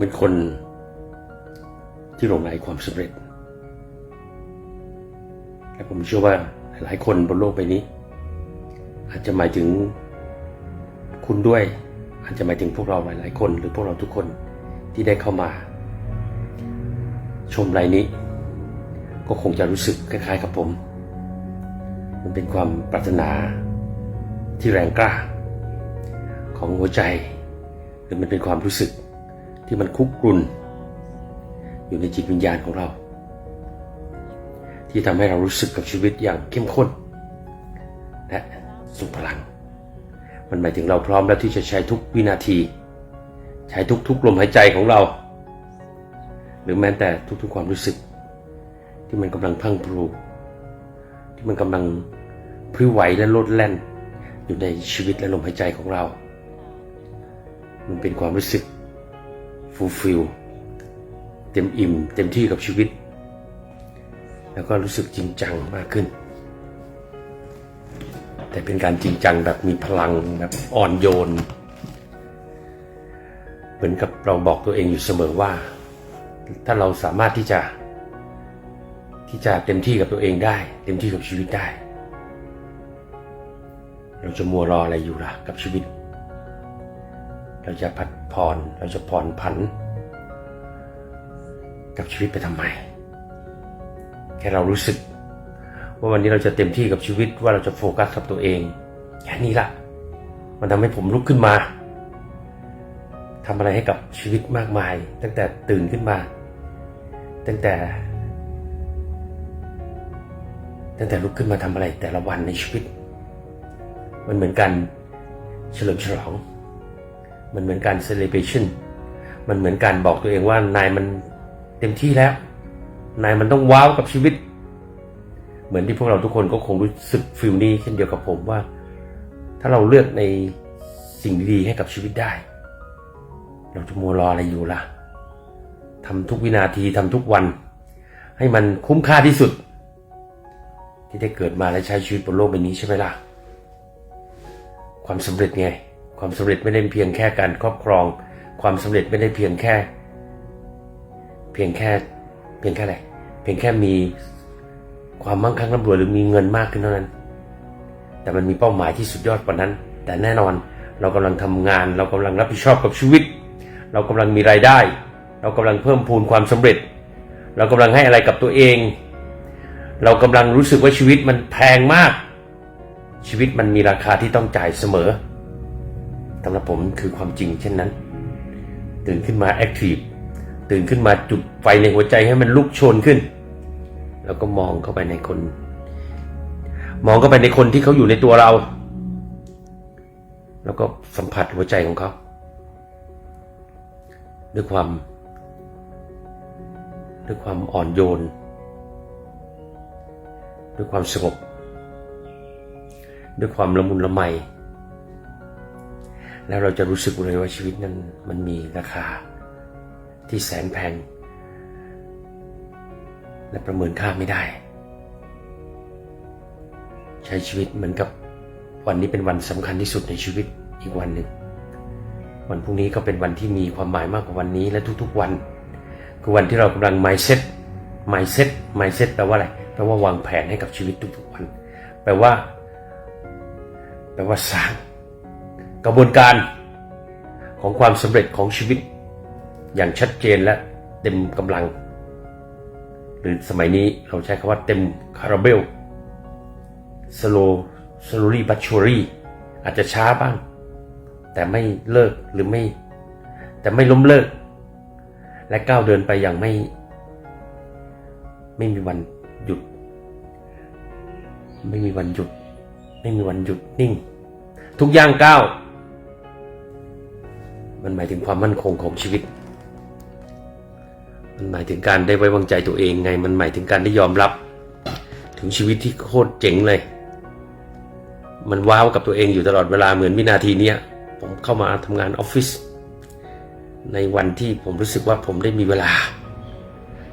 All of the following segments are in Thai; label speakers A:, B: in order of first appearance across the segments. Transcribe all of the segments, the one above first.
A: ผมเป็นคนที่หลงไหลความสำเร็จ และผมเชื่อว่าหลายคนบนโลกใบนี้ อาจจะหมายถึงคุณด้วย อาจจะหมายถึงพวกเราหลาย ๆ คน หรือพวกเราทุกคนที่ได้เข้ามา ชมรายนี้ ก็คงจะรู้สึกคล้าย ๆ กับผม มันเป็นความปรารถนาที่แรงกล้า ของหัวใจ หรือมันเป็นความรู้สึก ที่มันคุกกรุ่น อยู่ในจิตวิญญาณของเรา ที่ทำให้เรารู้สึกกับชีวิตอย่างเข้มข้น และสุขพลัง มันหมายถึงเราพร้อมแล้วที่จะใช้ทุกวินาที ใช้ทุกๆลมหายใจของเรา หรือแม้แต่ทุกๆความรู้สึก ที่มันกำลังพังพรูที่มันกำลังพริ้วไหวและโลดแล่น อยู่ในชีวิตและลมหายใจของเรา มันเป็นความรู้สึก ฟูลฟิลเต็มอิ่ม เต็มที่กับชีวิต แล้วก็รู้สึกจริงจังมากขึ้น แต่เป็นการจริงจังแบบมีพลังแบบอ่อนโยน เหมือนกับเราบอกตัวเองอยู่เสมอว่า ถ้าเราสามารถที่จะที่จะเต็มที่กับตัวเองได้ เต็มที่กับชีวิตได้ เราจะมัวรออะไรอยู่ล่ะกับชีวิต เราจะผัดผ่อนเราจะผ่อนผัน กับชีวิตไปทำไม แค่เรารู้สึก ว่าวันนี้เราจะเต็มที่กับชีวิตว่าเราจะโฟกัสกับตัวเองแค่นี้ละมันทำให้ผมลุกขึ้นมาทำอะไรให้กับชีวิตมากมาย ตั้งแต่ตื่นขึ้นมา ตั้งแต่ ตั้งแต่ลุกขึ้นมาทำอะไรแต่ละวันในชีวิต มันเหมือนกันเฉลิมฉลอง มันเหมือนการเซเลบรชันมันเหมือนการบอกตัวเองว่านายมันเต็มที่แล้ว นายมันต้องว้าวกับชีวิต เหมือนที่พวกเราทุกคนก็คงรู้สึกฟิลนี้เช่นเดียวกับผมว่า ถ้าเราเลือกในสิ่งดีๆให้กับชีวิตได้ เราจะมัวรออะไรอยู่ล่ะทำทุกวินาทีทำทุกวัน ให้มันคุ้มค่าที่สุด ที่ได้เกิดมาและใช้ชีวิตบนโลกใบนี้ใช่ไหมล่ะ ความสำเร็จไง ความสำเร็จไม่ได้เพียงแค่การครอบครอง ความสำเร็จไม่ได้เพียงแค่ เพียงแค่เพียงแค่อะไรเพียงแค่มีความมั่งคั่งร่ำรวยหรือมีเงินมากขึ้นเท่านั้น แต่มันมีเป้าหมายที่สุดยอดกว่านั้น แต่แน่นอนเรากำลังทำงาน เรากำลังรับผิดชอบกับชีวิต เรากำลังมีรายได้ เรากำลังเพิ่มพูนความสำเร็จ เรากำลังให้อะไรกับตัวเอง เรากำลังรู้สึกว่าชีวิตมันแพงมาก ชีวิตมันมีราคาที่ต้องจ่ายเสมอ สำหรับผมคือความจริงเช่นนั้น ตื่นขึ้นมาแอคทีฟตื่นขึ้นมาจุดไฟในหัวใจให้มันลุกโชนขึ้น แล้วก็มองเข้าไปในคน มองเข้าไปในคนที่เขาอยู่ในตัวเรา แล้วก็สัมผัสหัวใจของเขาด้วยความ ด้วยความอ่อนโยน ด้วยความสงบ ด้วยความละมุนละไม แล้วเราจะรู้สึกเลยว่าชีวิตนั้นมันมีราคาที่แสนแพง และประเมินค่าไม่ได้ ใช้ชีวิตเหมือนกับวันนี้เป็นวันสำคัญที่สุดในชีวิตอีกวันหนึ่ง วันพรุ่งนี้ก็เป็นวันที่มีความหมายมากกว่าวันนี้และทุกๆวัน คือวันที่เรากำลัง mindset mindset mindset แปลว่าอะไรแปลว่าวางแผนให้กับชีวิตทุกๆวัน แปลว่า แปลว่าสร้าง กระบวนการของความสำเร็จของชีวิต อย่างชัดเจนและเต็มกำลัง หรือสมัยนี้เราใช้คำว่าเต็มคาราเบล slow slowly but surely อาจจะช้าบ้าง แต่ไม่เลิกหรือไม่ แต่ไม่ล้มเลิก และก้าวเดินไปอย่างไม่ ไม่มีวันหยุด ไม่มีวันหยุด ไม่มีวันหยุดนิ่ง ทุกย่างก้าว มันหมายถึงความมั่นคงของชีวิต มันหมายถึงการได้ไว้วางใจตัวเองไง มันหมายถึงการได้ยอมรับ ถึงชีวิตที่โคตรเจ๋งเลย มันว้าวกับตัวเองอยู่ตลอดเวลาเหมือนวินาทีเนี้ยผมเข้ามาทำงานออฟฟิศในวันที่ผมรู้สึกว่าผมได้มีเวลา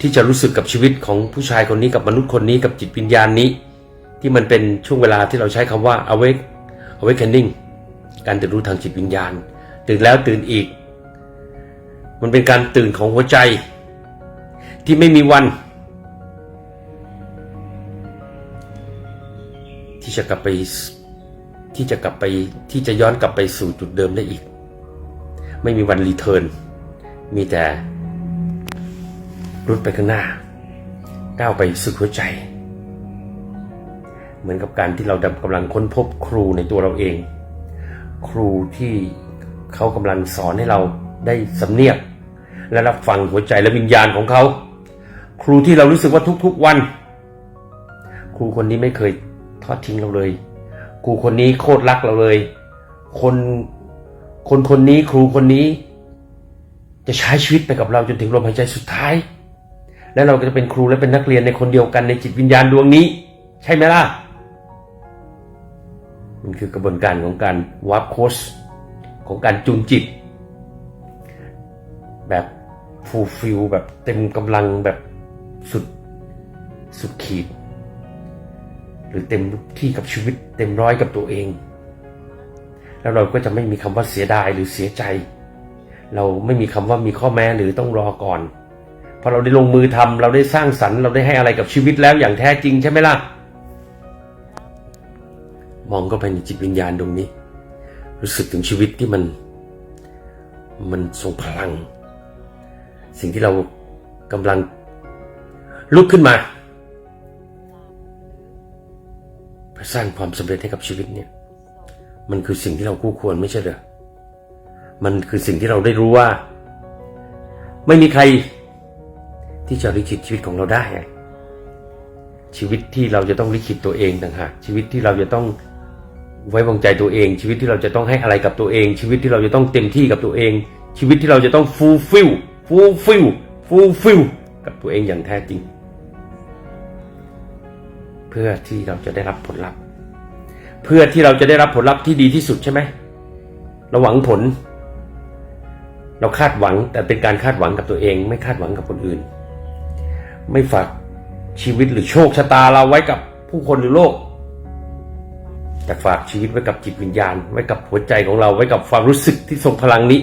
A: ที่จะรู้สึกกับชีวิตของผู้ชายคนนี้กับมนุษย์คนนี้กับจิตวิญญาณนี้ ที่มันเป็นช่วงเวลาที่เราใช้คำว่า awake awakening การตื่นรู้ทางจิตวิญญาณ ตื่นแล้วตื่นอีก มันเป็นการตื่นของหัวใจ ที่ไม่มีวัน ที่จะกลับไปที่จะกลับไปที่จะย้อนกลับไปสู่จุดเดิมได้อีก ไม่มีวันรีเทิร์นมีแต่รุดไปข้างหน้า ก้าวไปสุดหัวใจ เหมือนกับการที่เราดำกำลังค้นพบครูในตัวเราเอง ครูที่ เขากำลังสอนให้เราได้สำเนียก และรับฟังหัวใจและวิญญาณของเขา ครูที่เรารู้สึกว่าทุกๆวัน ครูคนนี้ไม่เคยทอดทิ้งเราเลย ครูคนนี้โคตรรักเราเลย คนคนคนนี้ครูคนนี้ จะใช้ชีวิตไปกับเราจนถึงลมหายใจสุดท้าย และเราก็จะเป็นครูและเป็นนักเรียนในคนเดียวกันในจิตวิญญาณดวงนี้ ใช่ไหมล่ะ มันคือกระบวนการของการวาร์ปโค้ช ของการจูนจิต แบบฟูลฟิลแบบเต็มกำลังแบบสุดสุดขีด หรือเต็มที่กับชีวิตเต็มร้อยกับตัวเอง แล้วเราก็จะไม่มีคำว่าเสียดายหรือเสียใจ เราไม่มีคำว่ามีข้อแม้หรือต้องรอก่อนพอเราได้ลงมือทำเราได้สร้างสรรค์เราได้ให้อะไรกับชีวิตแล้วอย่างแท้จริงใช่ไหมล่ะ มองเข้าไปในจิตวิญญาณตรงนี้ รู้สึกถึงชีวิตที่มัน มันทรงพลัง สิ่งที่เรากำลังลุกขึ้นมาเพื่อสร้างความสำเร็จให้กับชีวิตเนี่ย มันคือสิ่งที่เราคู่ควรไม่ใช่เหรอมันคือสิ่งที่เราได้รู้ว่า ไม่มีใครที่จะลิขิตชีวิตของเราได้ ชีวิตที่เราจะต้องลิขิตตัวเองต่างหากชีวิตที่เราจะต้อง ไว้วางใจตัวเอง ชีวิตที่เราจะต้องให้อะไรกับตัวเอง ชีวิตที่เราจะต้องเต็มที่กับตัวเอง ชีวิตที่เราจะต้อง fulfill fulfill fulfill กับตัวเองอย่างแท้จริง เพื่อที่เราจะได้รับผลลัพธ์ เพื่อที่เราจะได้รับผลลัพธ์ที่ดีที่สุดใช่ไหมเราหวังผล เราคาดหวังแต่เป็นการคาดหวังกับตัวเอง ไม่คาดหวังกับคนอื่น ไม่ฝากชีวิตหรือโชคชะตาเราไว้กับผู้คนหรือโลก แต่ฝากชีวิตไว้กับจิตวิญญาณ ไว้กับหัวใจของเรา ไว้กับความรู้สึกที่ทรงพลังนี้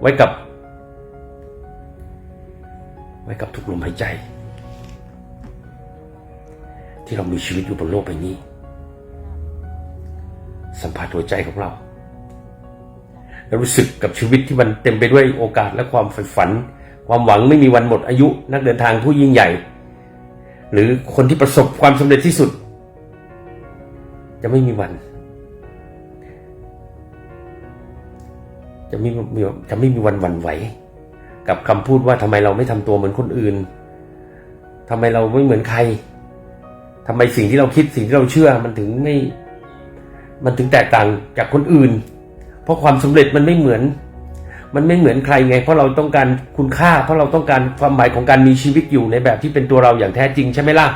A: ไว้กับ ไว้กับทุกลมหายใจ ที่เรามีชีวิตอยู่บนโลกใบนี้ สัมผัสหัวใจของเราแล้วรู้สึกกับชีวิตที่มันเต็มไปด้วยโอกาสและความใฝ่ฝัน ความหวังไม่มีวันหมดอายุ นักเดินทางผู้ยิ่งใหญ่ หรือคนที่ประสบความสำเร็จที่สุด จะไม่มีวัน จะไม่มีจะไม่มีวันหวั่นไหว กับคำพูดว่าทำไมเราไม่ทำตัวเหมือนคนอื่นทำไมเราไม่เหมือนใครทำไมสิ่งที่เราคิดสิ่งที่เราเชื่อมันถึงไม่ มันถึงแตกต่างจากคนอื่น เพราะความสำเร็จมันไม่เหมือน มันไม่เหมือนใครไง เพราะเราต้องการคุณค่า เพราะเราต้องการความหมายของการมีชีวิตอยู่ในแบบที่เป็นตัวเราอย่างแท้จริงใช่ไหมล่ะ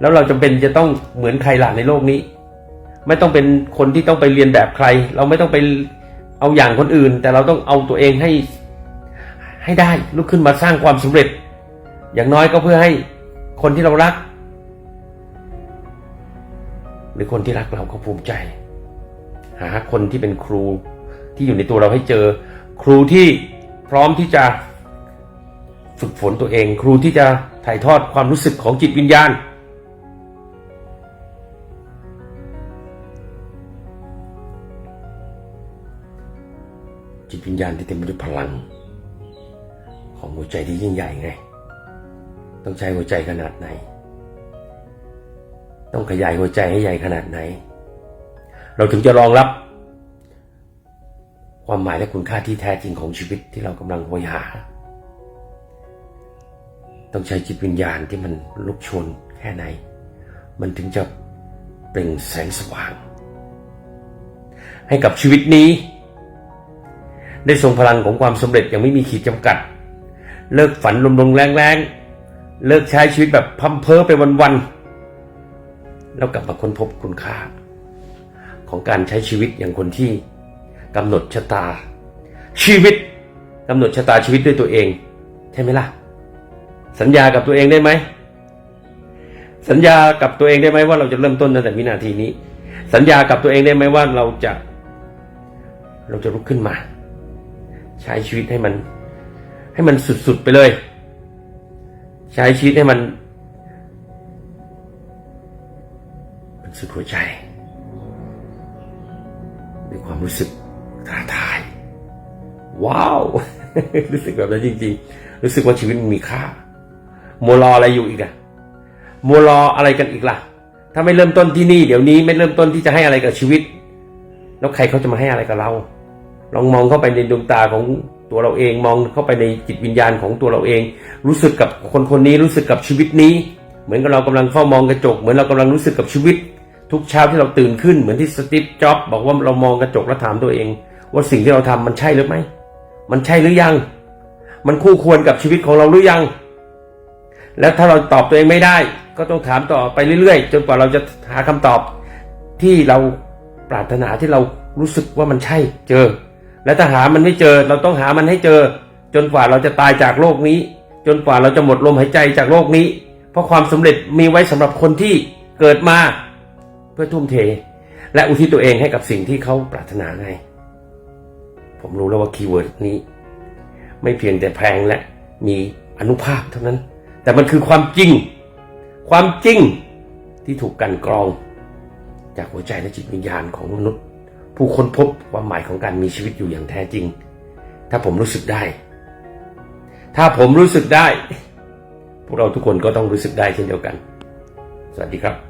A: แล้วเราจำเป็นจะต้องเหมือนใครล่ะในโลกนี้ ไม่ต้องเป็นคนที่ต้องไปเรียนแบบใคร เราไม่ต้องไปเอาอย่างคนอื่น แต่เราต้องเอาตัวเองให้ให้ได้ลุกขึ้นมาสร้างความสำเร็จ อย่างน้อยก็เพื่อให้คนที่เรารัก หรือคนที่รักเราก็ภูมิใจ หาคนที่เป็นครูที่อยู่ในตัวเราให้เจอ ครูที่พร้อมที่จะฝึกฝนตัวเอง ครูที่จะถ่ายทอดความรู้สึกของจิตวิญญาณ ตวิญญาณที่เต็มไปด้วยพลัง ของหัวใจที่ยิ่งใหญ่ไง ต้องใช้หัวใจขนาดไหน ต้องขยายหัวใจให้ใหญ่ขนาดไหน เราถึงจะรองรับ ความหมายและคุณค่าที่แท้จริงของชีวิตที่เรากำลังโหยหา ต้องใช้จิตวิญญาณที่มันลุกโชนแค่ไหน มันถึงจะเปล่งแสงสว่าง ให้กับชีวิตนี้ ได้ทรงพลังของความสำเร็จอย่างไม่มีขีดจำกัด เลิกฝันลมๆแรงๆ เลิกใช้ชีวิตแบบพัมเพอไปวันๆ แล้วกลับมาค้นพบคุณค่า ของการใช้ชีวิตอย่างคนที่กำหนดชะตา ชีวิตกำหนดชะตาชีวิตด้วยตัวเอง ใช่ไหมล่ะ สัญญากับตัวเองได้ไหม สัญญากับตัวเองได้ไหมว่าเราจะเริ่มต้นตั้งแต่วินาทีนี้ สัญญากับตัวเองได้ไหมว่าเราจะ เราจะลุกขึ้นมา ใช้ชีวิตให้มัน ให้มันสุดๆไปเลย ใช้ชีวิตให้มัน มันสุดหัวใจด้วยความรู้สึกท้าทาย ว้าว รู้สึกแบบนั้นจริงๆ รู้สึกว่าชีวิตมันมีค่ามัวรออะไรอยู่อีกอะมัวรออะไรกันอีกล่ะ ถ้าไม่เริ่มต้นที่นี่ เดี๋ยวนี้ไม่เริ่มต้นที่จะให้อะไรกับชีวิต แล้วใครเขาจะมาให้อะไรกับเรา ลองมองเข้าไปในดวงตาของตัวเราเองมองเข้าไปในจิตวิญญาณของตัวเราเอง รู้สึกกับคนคนนี้รู้สึกกับชีวิตนี้ เหมือนกับเรากำลังเฝ้ามองกระจก เหมือนเรากำลังรู้สึกกับชีวิต ทุกเช้าที่เราตื่นขึ้นเหมือนที่สตีฟจ็อบบอกว่าเรามองกระจกแล้วถามตัวเอง ว่าสิ่งที่เราทำมันใช่หรือไม่มันใช่หรือยัง มันคู่ควรกับชีวิตของเราหรือยัง แล้วถ้าเราตอบตัวเองไม่ได้ ก็ต้องถามต่อไปเรื่อยๆ จนกว่าเราจะหาคำตอบที่เราปรารถนาที่เรารู้สึกว่ามันใช่เจอ และถ้าหามันไม่เจอเราต้องหามันให้เจอ จนกว่าเราจะตายจากโลกนี้ จนกว่าเราจะหมดลมหายใจจากโลกนี้ เพราะความสำเร็จมีไว้สำหรับคนที่เกิดมา เพื่อทุ่มเท และอุทิศตัวเองให้กับสิ่งที่เขาปรารถนาไง ผมรู้แล้วว่าคีย์เวิร์ดนี้ ไม่เพียงแต่แพงและมีอนุภาพเท่านั้น แต่มันคือความจริง ความจริงที่ถูกกันกรอง จากหัวใจและจิตวิญญาณของมนุษย์ ผู้ค้นพบความหมายของการมีชีวิตอยู่อย่างแท้จริง ถ้าผมรู้สึกได้ ถ้าผมรู้สึกได้ พวกเราทุกคนก็ต้องรู้สึกได้เช่นเดียวกัน สวัสดีครับ